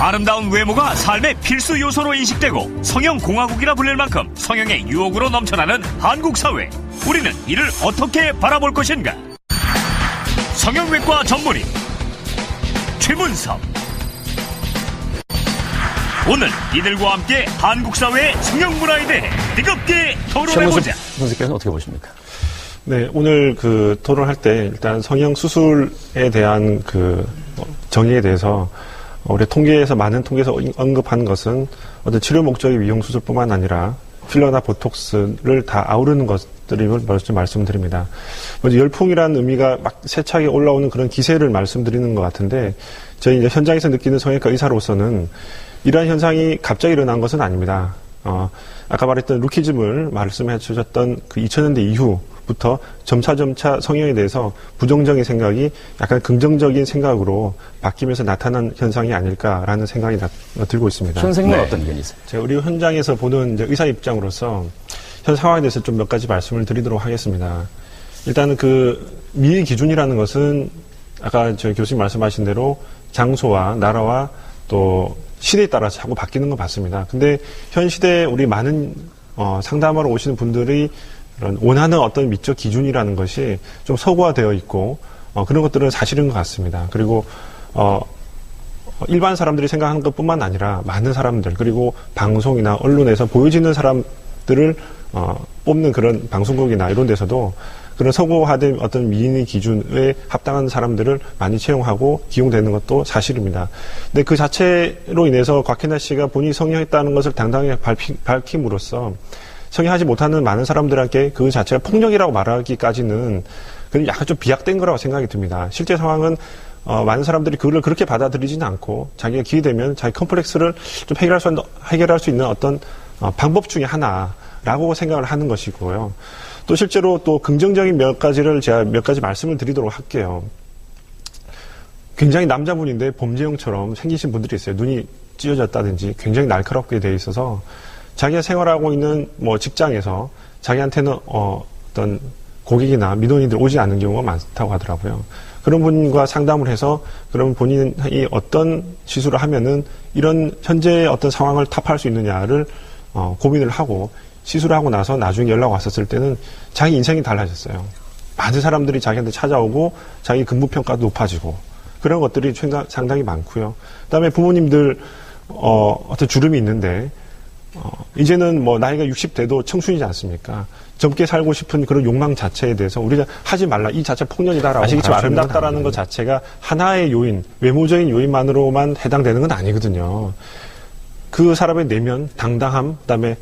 아름다운 외모가 삶의 필수 요소로 인식되고 성형 공화국이라 불릴 만큼 성형의 유혹으로 넘쳐나는 한국 사회. 우리는 이를 어떻게 바라볼 것인가? 성형외과 전문의 최문섭. 오늘 이들과 함께 한국 사회의 성형 문화에 대해 뜨겁게 토론해보자. 선생님께서는 어떻게 보십니까? 네, 오늘 그 토론할 때 일단 성형 수술에 대한 그 정의에 대해서 우리 통계에서 많은 통계에서 언급한 것은 어떤 치료 목적의 미용 수술뿐만 아니라 필러나 보톡스를 다 아우르는 것들임을 먼저 말씀드립니다. 먼저 열풍이라는 의미가 막 세차게 올라오는 그런 기세를 말씀드리는 것 같은데 저희 이제 현장에서 느끼는 성형외과 의사로서는 이러한 현상이 갑자기 일어난 것은 아닙니다. 어, 아까 말했던 루키즘을 말씀해 주셨던 그 2000년대 이후 부터 점차점차 성형에 대해서 부정적인 생각이 약간 긍정적인 생각으로 바뀌면서 나타난 현상이 아닐까라는 생각이 나, 들고 있습니다. 선생님은 네. 어떤 의견이세요? 제가 우리 현장에서 보는 의사 입장으로서 현 상황에 대해서 좀 몇 가지 말씀을 드리도록 하겠습니다. 일단은 그 미의 기준이라는 것은 아까 저 교수님 말씀하신 대로 장소와 나라와 또 시대에 따라 자꾸 바뀌는 거 봤습니다. 근데 현 시대에 우리 많은 어, 상담하러 오시는 분들이 그런 원하는 어떤 미적 기준이라는 것이 좀 서구화되어 있고 어, 그런 것들은 사실인 것 같습니다. 그리고 어, 일반 사람들이 생각하는 것뿐만 아니라 많은 사람들 그리고 방송이나 언론에서 보여지는 사람들을 어, 뽑는 그런 방송국이나 이런 데서도 그런 서구화된 어떤 미인의 기준에 합당한 사람들을 많이 채용하고 기용되는 것도 사실입니다. 근데 그 자체로 인해서 곽현아 씨가 본인이 성형했다는 것을 당당히 밝히, 밝힘으로써 성형하지 못하는 많은 사람들에게 그 자체가 폭력이라고 말하기까지는 약간 좀 비약된 거라고 생각이 듭니다. 실제 상황은 어, 많은 사람들이 그걸 그렇게 받아들이지는 않고 자기가 기회 되면 자기 컴플렉스를 좀 해결할 수, 해결할 수 있는 어떤 어, 방법 중의 하나라고 생각을 하는 것이고요. 또 실제로 또 긍정적인 몇 가지를 제가 몇 가지 말씀을 드리도록 할게요. 굉장히 남자분인데 범죄형처럼 생기신 분들이 있어요. 눈이 찢어졌다든지 굉장히 날카롭게 돼 있어서 자기가 생활하고 있는 뭐 직장에서 자기한테는 어, 어떤 고객이나 민원인들 오지 않는 경우가 많다고 하더라고요. 그런 분과 상담을 해서 그럼 본인이 어떤 시술을 하면은 이런 현재의 어떤 상황을 타파할 수 있느냐를 어, 고민을 하고 시술하고 나서 나중에 연락 왔었을 때는 자기 인생이 달라졌어요. 많은 사람들이 자기한테 찾아오고 자기 근무 평가도 높아지고 그런 것들이 상당히 많고요. 그다음에 부모님들 어, 어떤 주름이 있는데 어, 이제는 뭐 나이가 60대도 청춘이지 않습니까? 젊게 살고 싶은 그런 욕망 자체에 대해서 우리가 하지 말라 이 자체 폭력이다라고 아시겠지만 아름답다라는 것 자체가 하나의 요인 외모적인 요인만으로만 해당되는 건 아니거든요. 그 사람의 내면 당당함 그다음에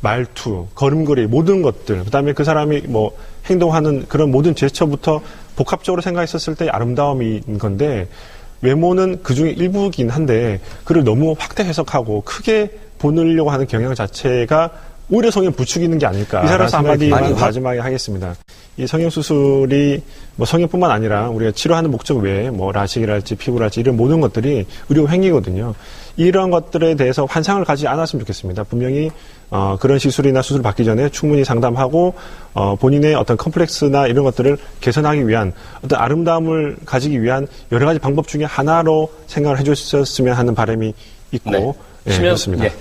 말투, 걸음걸이, 모든 것들, 그 다음에 그 사람이 뭐 행동하는 그런 모든 제스처부터 복합적으로 생각했었을 때 아름다움인 건데, 외모는 그 중에 일부긴 한데, 그를 너무 확대 해석하고 크게 보느려고 하는 경향 자체가 오히려 성형 부추기는 게 아닐까. 이사로서 한마디만 마지막에 하겠습니다. 이 성형 수술이 뭐 성형뿐만 아니라 우리가 치료하는 목적 외에 뭐 라식이랄지 피부랄지 이런 모든 것들이 의료 행위거든요. 이런 것들에 대해서 환상을 가지지 않았으면 좋겠습니다. 분명히 어, 그런 시술이나 수술 받기 전에 충분히 상담하고 어, 본인의 어떤 컴플렉스나 이런 것들을 개선하기 위한 어떤 아름다움을 가지기 위한 여러 가지 방법 중에 하나로 생각을 해주셨으면 하는 바람이 있고 네. 예, 그렇습니다. 예.